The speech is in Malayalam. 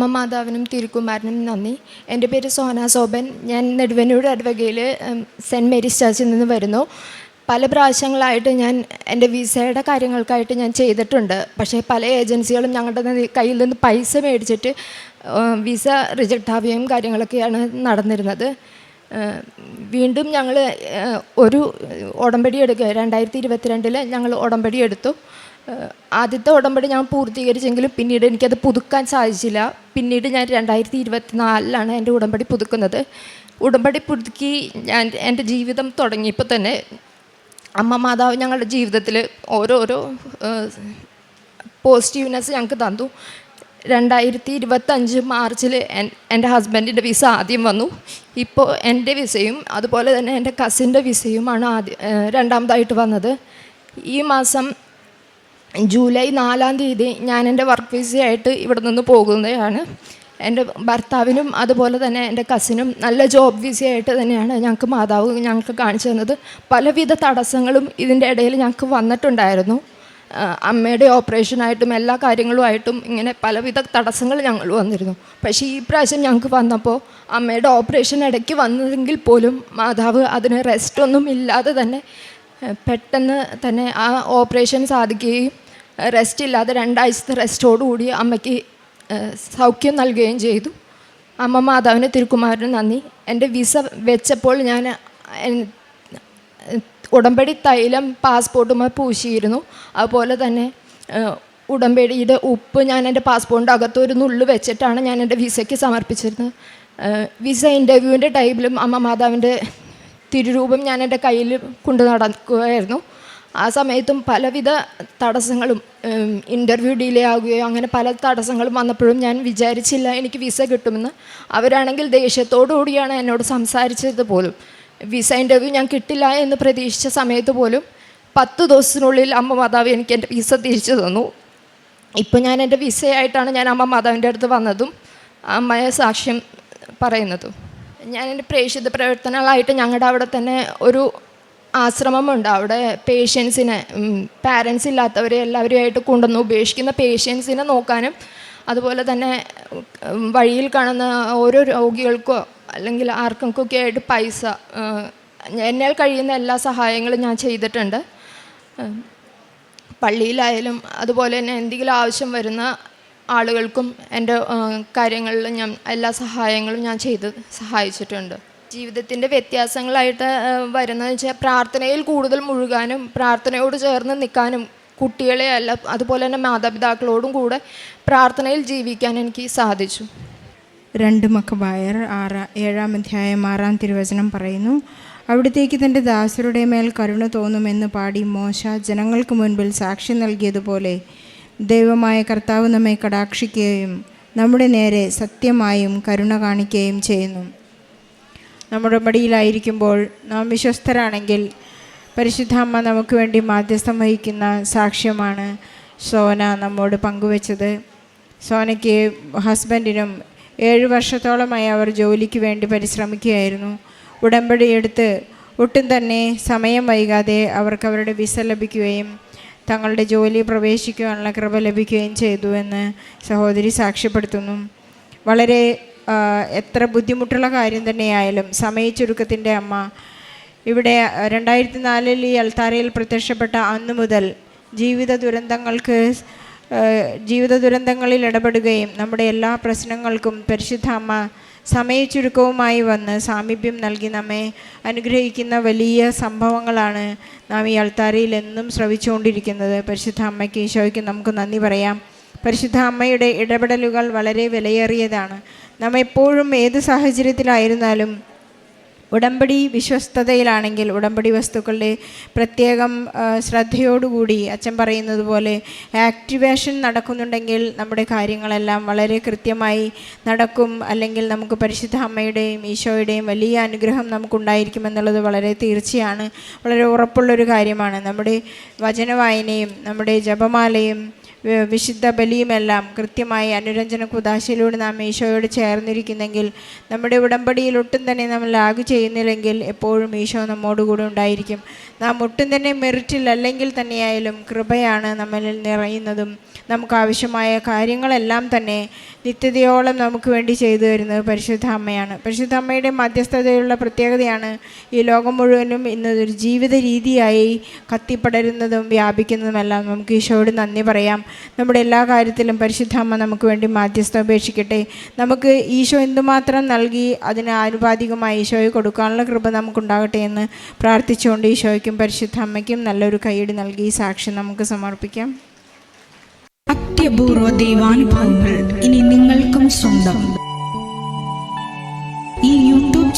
അമ്മ മാതാവിനും തിരുക്കുമാരനും നന്ദി. എന്റെ പേര് സോന സോബൻ. ഞാൻ നെടുവനൂർ ഇടവകയിൽ സെന്റ് മേരീസ് ചർച്ചിൽ നിന്ന് വരുന്നു. പല പ്രാവശ്യങ്ങളായിട്ട് ഞാൻ എന്റെ വിസയുടെ കാര്യങ്ങൾക്കായിട്ട് ഞാൻ ചെയ്തിട്ടുണ്ട്. പക്ഷേ പല ഏജൻസികളും ഞങ്ങളുടെ കയ്യിൽ നിന്ന് പൈസ മേടിച്ചിട്ട് വിസ റിജക്റ്റ് ആവുകയും കാര്യങ്ങളൊക്കെയാണ് നടന്നിരുന്നത്. വീണ്ടും ഞങ്ങൾ ഒരു ഉടമ്പടി എടുക്കുക രണ്ടായിരത്തി ഇരുപത്തിരണ്ടിൽ ഞങ്ങൾ ഉടമ്പടി എടുത്തു. ആദ്യത്തെ ഉടമ്പടി ഞാൻ പൂർത്തീകരിച്ചെങ്കിലും പിന്നീട് എനിക്കത് പുതുക്കാൻ സാധിച്ചില്ല. പിന്നീട് ഞാൻ രണ്ടായിരത്തി ഇരുപത്തി നാലിലാണ് എന്റെ ഉടമ്പടി പുതുക്കുന്നത്. ഉടമ്പടി പുതുക്കി ഞാൻ എന്റെ ജീവിതം തുടങ്ങിയപ്പോൾ തന്നെ അമ്മ മാതാവ് ഞങ്ങളുടെ ജീവിതത്തിൽ ഓരോരോ പോസിറ്റീവ്നെസ് ഞങ്ങൾക്ക് തന്നു. രണ്ടായിരത്തി ഇരുപത്തഞ്ച് മാർച്ചിൽ എന്റെ ഹസ്ബൻഡിന്റെ വിസ ആദ്യം വന്നു. ഇപ്പോൾ എന്റെ വിസയും അതുപോലെ തന്നെ എന്റെ കസിന്റെ വിസയുമാണ് ആദ്യം രണ്ടാമതായിട്ട് വന്നത്. ഈ മാസം ജൂലൈ നാലാം തീയതി ഞാൻ എന്റെ വർക്ക് വിസയായിട്ട് ഇവിടെ നിന്ന് പോകുന്നതാണ്. എന്റെ ഭർത്താവിനും അതുപോലെ തന്നെ എന്റെ കസിനും നല്ല ജോബ് വിസയായിട്ട് തന്നെയാണ് ഞങ്ങൾക്ക് മാതാവ് ഞങ്ങൾക്ക് കാണിച്ചു തന്നത്. പലവിധ തടസ്സങ്ങളും ഇതിന്റെ ഇടയിൽ ഞങ്ങൾക്ക് വന്നിട്ടുണ്ടായിരുന്നു. അമ്മയുടെ ഓപ്പറേഷനായിട്ടും എല്ലാ കാര്യങ്ങളുമായിട്ടും ഇങ്ങനെ പലവിധ തടസ്സങ്ങൾ ഞങ്ങൾ വന്നിരുന്നു. പക്ഷേ ഈ പ്രാവശ്യം ഞങ്ങൾക്ക് വന്നപ്പോൾ അമ്മയുടെ ഓപ്പറേഷൻ ഇടയ്ക്ക് വന്നതെങ്കിൽ പോലും മാതാവ് അതിന് റെസ്റ്റ് ഒന്നും ഇല്ലാതെ തന്നെ പെട്ടെന്ന് തന്നെ ആ ഓപ്പറേഷൻ സാധിക്കുകയും റെസ്റ്റ് ഇല്ലാതെ രണ്ടാഴ്ചത്തെ റെസ്റ്റോടുകൂടി അമ്മയ്ക്ക് സൗഖ്യം നൽകുകയും ചെയ്തു. അമ്മ മാതാവിന് തിരുക്കുമാരന് നന്ദി. എന്റെ വിസ വെച്ചപ്പോൾ ഞാൻ ഉടമ്പടി തൈലം പാസ്പോർട്ടുമായി പൂശിയിരുന്നു. അതുപോലെ തന്നെ ഉടമ്പടിയുടെ ഉപ്പ് ഞാൻ എന്റെ പാസ്പോർട്ടിന്റെ അകത്ത് ഒരു നുള്ളു വെച്ചിട്ടാണ് ഞാൻ എന്റെ വിസയ്ക്ക് സമർപ്പിച്ചിരുന്നത്. വിസ ഇന്റർവ്യൂവിന്റെ ടൈമിലും അമ്മ മാതാവിന്റെ തിരുരൂപം ഞാൻ എന്റെ കയ്യിൽ കൊണ്ടു നടക്കുകയായിരുന്നു ആ സമയത്തും പലവിധ തടസ്സങ്ങളും ഇന്റർവ്യൂ ഡിലേ ആകുകയോ അങ്ങനെ പല തടസ്സങ്ങളും വന്നപ്പോഴും ഞാൻ വിചാരിച്ചില്ല എനിക്ക് വിസ കിട്ടുമെന്ന്. അവരാണെങ്കിൽ ദേഷ്യത്തോടു കൂടിയാണ് എന്നോട് സംസാരിച്ചത് പോലും. വിസ ഇന്റർവ്യൂ ഞാൻ കിട്ടില്ല എന്ന് പ്രതീക്ഷിച്ച സമയത്ത് പോലും പത്ത് ദിവസത്തിനുള്ളിൽ അമ്മ മാതാവ് എനിക്ക് എന്റെ വിസ തിരിച്ചു തന്നു. ഇപ്പോൾ ഞാൻ എന്റെ വിസയായിട്ടാണ് ഞാൻ അമ്മ മാതാവിന്റെ അടുത്ത് വന്നതും അമ്മയെ സാക്ഷ്യം പറയുന്നതും. ഞാൻ എന്റെ പ്രേക്ഷിത പ്രവർത്തനങ്ങളായിട്ട് ഞങ്ങളുടെ അവിടെ തന്നെ ഒരു ആശ്രമമുണ്ട്. അവിടെ പേഷ്യൻസിനെ പാരൻസ് ഇല്ലാത്തവരെ എല്ലാവരുമായിട്ട് കൊണ്ടുവന്ന് ഉപേക്ഷിക്കുന്ന പേഷ്യൻസിനെ നോക്കാനും അതുപോലെ തന്നെ വഴിയിൽ കാണുന്ന ഓരോ രോഗികൾക്കോ അല്ലെങ്കിൽ ആർക്കൊക്കെ ആയിട്ട് പൈസ എന്നാൽ കഴിയുന്ന എല്ലാ സഹായങ്ങളും ഞാൻ ചെയ്തിട്ടുണ്ട്. പള്ളിയിലായാലും അതുപോലെ തന്നെ എന്തെങ്കിലും ആവശ്യം വരുന്ന ആളുകൾക്കും എന്റെ കാര്യങ്ങളിലും ഞാൻ എല്ലാ സഹായങ്ങളും ഞാൻ ചെയ്ത് സഹായിച്ചിട്ടുണ്ട്. ജീവിതത്തിന്റെ വ്യത്യാസങ്ങളായിട്ട് വരുന്നതെന്ന് വെച്ചാൽ പ്രാർത്ഥനയിൽ കൂടുതൽ മുഴുകാനും പ്രാർത്ഥനയോട് ചേർന്ന് നിൽക്കാനും കുട്ടികളെ അല്ല അതുപോലെ തന്നെ മാതാപിതാക്കളോടും കൂടെ പ്രാർത്ഥനയിൽ ജീവിക്കാൻ എനിക്ക് സാധിച്ചു. രണ്ട് മക്കബായർ ആറാം ഏഴാം അധ്യായം ആറാം തിരുവചനം പറയുന്നു അവിടത്തേക്ക് തന്റെ ദാസരുടെ മേൽ കരുണ തോന്നുമെന്ന് പാടി മോശ ജനങ്ങൾക്ക് മുൻപിൽ സാക്ഷ്യം നൽകിയതുപോലെ ദൈവമായ കർത്താവ് നമ്മെ കടാക്ഷിക്കുകയും നമ്മുടെ നേരെ സത്യമായും കരുണ കാണിക്കുകയും ചെയ്യുന്നു. നമ്മുടെ മടിയിലായിരിക്കുമ്പോൾ നാം വിശ്വസ്തരാണെങ്കിൽ പരിശുദ്ധാമ്മ നമുക്ക് വേണ്ടി മാധ്യസ്ഥം വഹിക്കുന്ന സാക്ഷ്യമാണ് സോന നമ്മോട് പങ്കുവച്ചത്. സോനയ്ക്ക് ഹസ്ബൻഡിനും ഏഴ് വർഷത്തോളമായി അവർ ജോലിക്ക് വേണ്ടി പരിശ്രമിക്കുകയായിരുന്നു. ഉടമ്പടിയെടുത്ത് ഒട്ടും തന്നെ സമയം വൈകാതെ അവർക്ക് അവരുടെ വിസ ലഭിക്കുകയും തങ്ങളുടെ ജോലി പ്രവേശിക്കുവാനുള്ള കൃപ ലഭിക്കുകയും ചെയ്തു എന്ന് സഹോദരി സാക്ഷ്യപ്പെടുത്തുന്നു. വളരെ എത്ര ബുദ്ധിമുട്ടുള്ള കാര്യം തന്നെയായാലും സമയച്ചുരുക്കത്തിന്റെ അമ്മ ഇവിടെ രണ്ടായിരത്തി നാലിൽ ഈ അൽത്താരയിൽ പ്രത്യക്ഷപ്പെട്ട അന്നു മുതൽ ജീവിത ദുരന്തങ്ങൾക്ക് ജീവിത ദുരന്തങ്ങളിൽ ഇടപെടുകയും നമ്മുടെ എല്ലാ പ്രശ്നങ്ങൾക്കും പരിശുദ്ധ അമ്മ സമയച്ചുരുക്കവുമായി വന്ന് സാമീപ്യം നൽകി നമ്മെ അനുഗ്രഹിക്കുന്ന വലിയ സംഭവങ്ങളാണ് നാം ഈ അൾത്താരയിൽ എന്നും ശ്രവിച്ചുകൊണ്ടിരിക്കുന്നത്. പരിശുദ്ധ അമ്മയ്ക്ക് ഈശോയ്ക്ക് നമുക്ക് നന്ദി പറയാം. പരിശുദ്ധ അമ്മയുടെ ഇടപെടലുകൾ വളരെ വിലയേറിയതാണ്. നാം എപ്പോഴും ഏത് സാഹചര്യത്തിലായിരുന്നാലും ഉടമ്പടി വിശ്വസ്തതയിലാണെങ്കിൽ ഉടമ്പടി വസ്തുക്കളുടെ പ്രത്യേകം ശ്രദ്ധയോടുകൂടി അച്ഛൻ പറയുന്നത് പോലെ ആക്ടിവേഷൻ നടക്കുന്നുണ്ടെങ്കിൽ നമ്മുടെ കാര്യങ്ങളെല്ലാം വളരെ കൃത്യമായി നടക്കും. അല്ലെങ്കിൽ നമുക്ക് പരിശുദ്ധ അമ്മയുടെയും ഈശോയുടെയും വലിയ അനുഗ്രഹം നമുക്കുണ്ടായിരിക്കുമെന്നുള്ളത് വളരെ തീർച്ചയാണ്. വളരെ ഉറപ്പുള്ളൊരു കാര്യമാണ്. നമ്മുടെ വചനവായനയും നമ്മുടെ ജപമാലയും വിശുദ്ധ ബലിയുമെല്ലാം കൃത്യമായി അനുരഞ്ജന കുദാശയിലൂടെ നാം ഈശോയോട് ചേർന്നിരിക്കുന്നെങ്കിൽ നമ്മുടെ ഉടമ്പടിയിൽ ഒട്ടും തന്നെ നമ്മൾ ലാഗ് ചെയ്യുന്നില്ലെങ്കിൽ എപ്പോഴും ഈശോ നമ്മോടുകൂടെ ഉണ്ടായിരിക്കും. നാം ഒട്ടും തന്നെ മെറിറ്റിൽ അല്ലെങ്കിൽ തന്നെയായാലും കൃപയാണ് നമ്മളിൽ നിറയുന്നതും നമുക്ക് ആവശ്യമായ കാര്യങ്ങളെല്ലാം തന്നെ നിത്യതയോളം നമുക്ക് വേണ്ടി ചെയ്തു തരുന്നത് പരിശുദ്ധ അമ്മയാണ്. പരിശുദ്ധ അമ്മയുടെ മധ്യസ്ഥതയുള്ള പ്രത്യേകതയാണ് ഈ ലോകം മുഴുവനും ഇന്നതൊരു ജീവിത രീതിയായി കത്തിപ്പടരുന്നതും വ്യാപിക്കുന്നതുമെല്ലാം നമുക്ക് ഈശോയോട് നന്ദി പറയാം. നമ്മുടെ എല്ലാ കാര്യത്തിലും പരിശുദ്ധ അമ്മ നമുക്ക് വേണ്ടി മാധ്യസ്ഥ ഉപേക്ഷിക്കട്ടെ നമുക്ക് ഈശോ എന്തുമാത്രം നൽകി അതിന് ആനുപാതികമായി ഈശോയെ കൊടുക്കാനുള്ള കൃപ നമുക്കുണ്ടാകട്ടെ എന്ന് പ്രാർത്ഥിച്ചുകൊണ്ട് ഈശോയ്ക്കും പരിശുദ്ധ അമ്മയ്ക്കും നല്ലൊരു കൈയടി നൽകി ഈ സാക്ഷ്യം നമുക്ക് സമർപ്പിക്കാം. അത്യപൂർവ ദൈവാനുഭവങ്ങൾ ഇനി നിങ്ങൾക്കും സ്വന്തം.